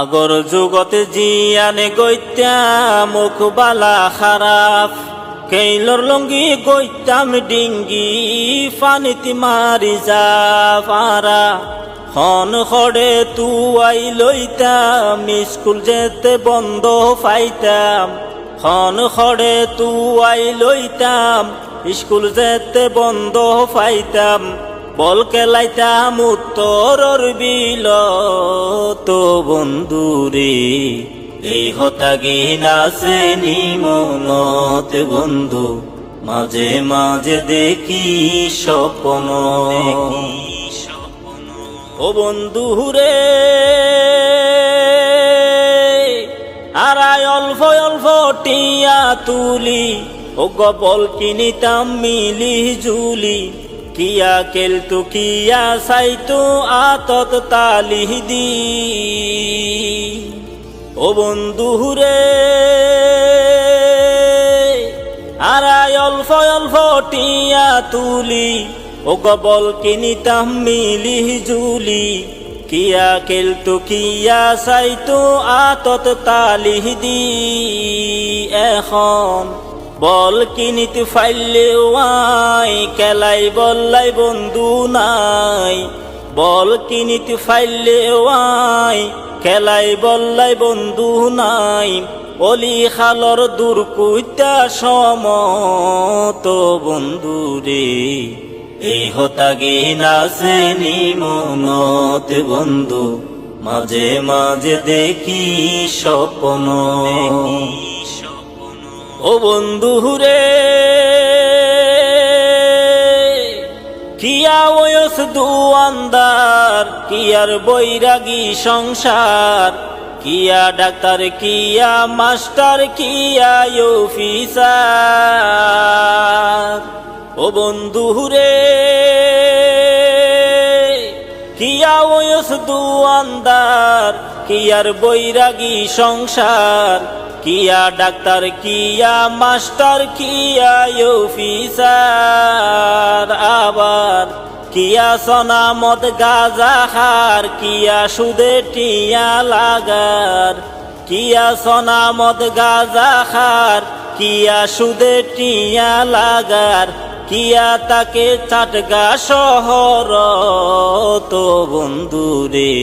আগর যুগতে জিয়ানে গৈত্যা মুখ বালা খারাপ। কেইলর লঙ্গি গৈতাম ডিঙ্গি, ফানিতি মারি যা পারা খন খড়ে তুয়াই লইতাম, স্কুল যেতে বন্ধ পাইতাম। খন খড়ে তুয়াই লইতাম, স্কুল যেতে বন্ধ পাইতাম। বল কেলাইতাম উত্তরর বিল, তো বন্ধুরে, এই হতাগি নাচে নিমনত বন্ধু, মাঝে মাঝে দেখি স্বপ্ন। ও বন্ধু রে আরাই অল্প অল্প টিয়া তুলি, ও গবল কিনিতাম মিলি জুলি কিয়া কেলতু কিয়া সাইতু আতত তালি দি ও বন্ধু রে আরাই অল্প অল্প টিয়া তুলি, ও গবল কিনিতাম মিলি জুলি। কিয়া কেলতু কিয়া সাইতু আতত তালি দি এখন বল কিনিতে ফাইলে ওয়াই, কেলাই বললাই বন্ধু নাই। বল কিনিতে ফাইলে ওয়াই খেলাই বললাই বন্ধু নাই। অলি খালর দূর কুইতা সমত বন্ধু রে। এই হতাগে নাচে নিমনত বন্ধু, মাঝে মাঝে দেখি স্বপ্ন। ও বন্ধু রে কিয়া ওয়স দুয়ান্দার কিয়ার বৈরাগী সংসার, কিয়া ডাক্তার, কিয়া মাস্টার, কিয়া অফিসার। ও বন্ধু রে কিয়া ওয়স দুয়ান্দার কিয়ার বৈরাগী সংসার কিয়া ডাক্তার, কিয়া মাস্টার, কিয়া অফিসার, আবার কিয়া সনামত গাজা হার, কিয়া সুদে টিয়া লাগার, কিয়া সনামত গাজা হার, কিয়া সুদে টিয়া লাগার, কিয়া তাকে চাটগা শহর, তো বন্ধুরে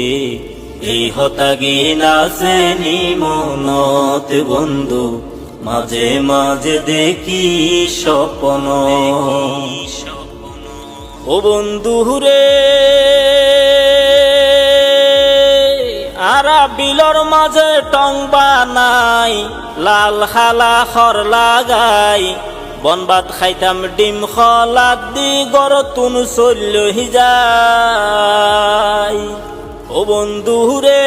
এই হতাগি নাচে নিমনত বন্ধু, মাঝে মাঝে দেখি স্বপ্ন। ও বন্ধু রে আরা বিলর মাঝে টং বানাই, লাল খালা খর লাগাই বনবাত খাইতাম ডিম খলাদ দি গর তুন চল্য হিজাই। ও বন্ধু রে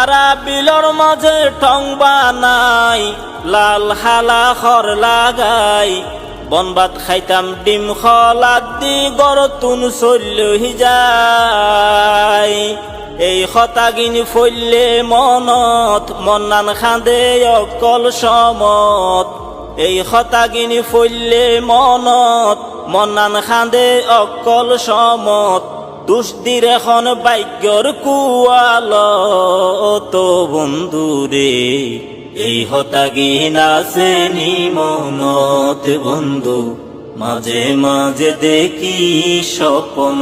আরা বিলর মাঝে টং বানাই, লাল হালা খর লাগাই বনবাত খাইতাম ডিম খলাদ দি গর তুন চল্য হিজাই। এই খতাগিন ফইলে মনত, মন্নান খান্দে অকল সমত। এই খতাগিনি ফইলে মনত, মনান খান্দে অকল সমত। দুষ্দির এখন বাক্যর কুয়াল তো বন্ধুরে এই হতাগি নাচে নিমনত বন্ধু, মাঝে মাঝে দেখি স্বপ্ন।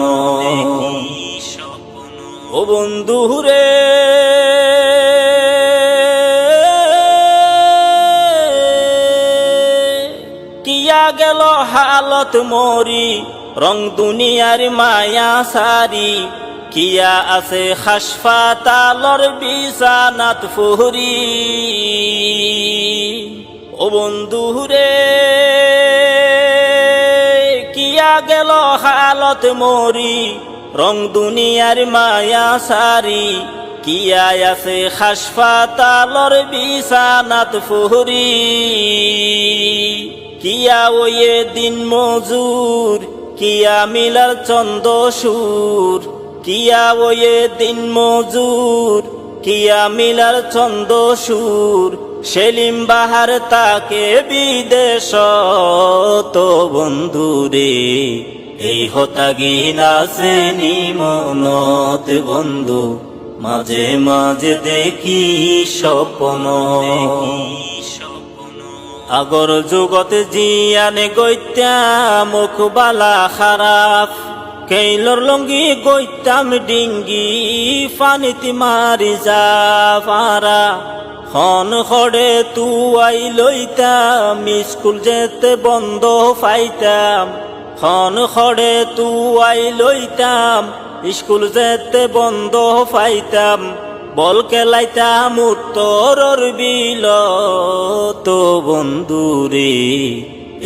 ও বন্ধু রে। কিয়া গেল হালত মরি, রং দুনিয়ার মায়া সারি। কিয়া আছে হাসপাতালর বিছানাত ফুহরি। ও বন্ধু রে, কিয়া গেল হালত মরি, রং দুনিয়ার মায়া সারি। কিয়া আছে হাসপাতালর বিছানাত ফুহরি। কিয়া ওয়ে দিন মজুর, কিয়া মিলার চন্দ সুর। কিয়া ওয়ে দিন মজুর, কিয়া মিলার চন্দ সুর। সেলিম বাহার তাকে বিদেশ তো বন্ধুরে এই হতাগি নাচে নিমনত বন্ধু। মাঝে মাঝে দেখি স্বপ্ন। আগর যুগত জিয়ানে গৈত্যা মুখ বালা খারাপ। কেইলর লঙ্গি গৈতাম ডিঙ্গি, ফানিতি মারি যা পারা খন খড়ে তুয়াই লইতাম, স্কুল যেতে বন্ধ পাইতাম খন খড়ে তুয়াই লইতাম, স্কুল যেতে বন্ধ পাইতাম বল খেলাইতাম উত্তরর বিল, তো বন্ধুরে,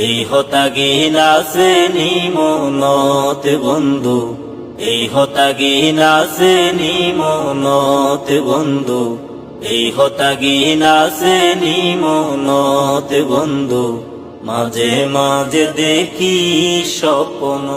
এই হতাগি নাচে নিমনত বন্ধু, এই হতাগি নাচে নিমনত বন্ধু, এই হতাগি নাচে নিমনত বন্ধু, মাঝে মাঝে দেখি স্বপ্ন।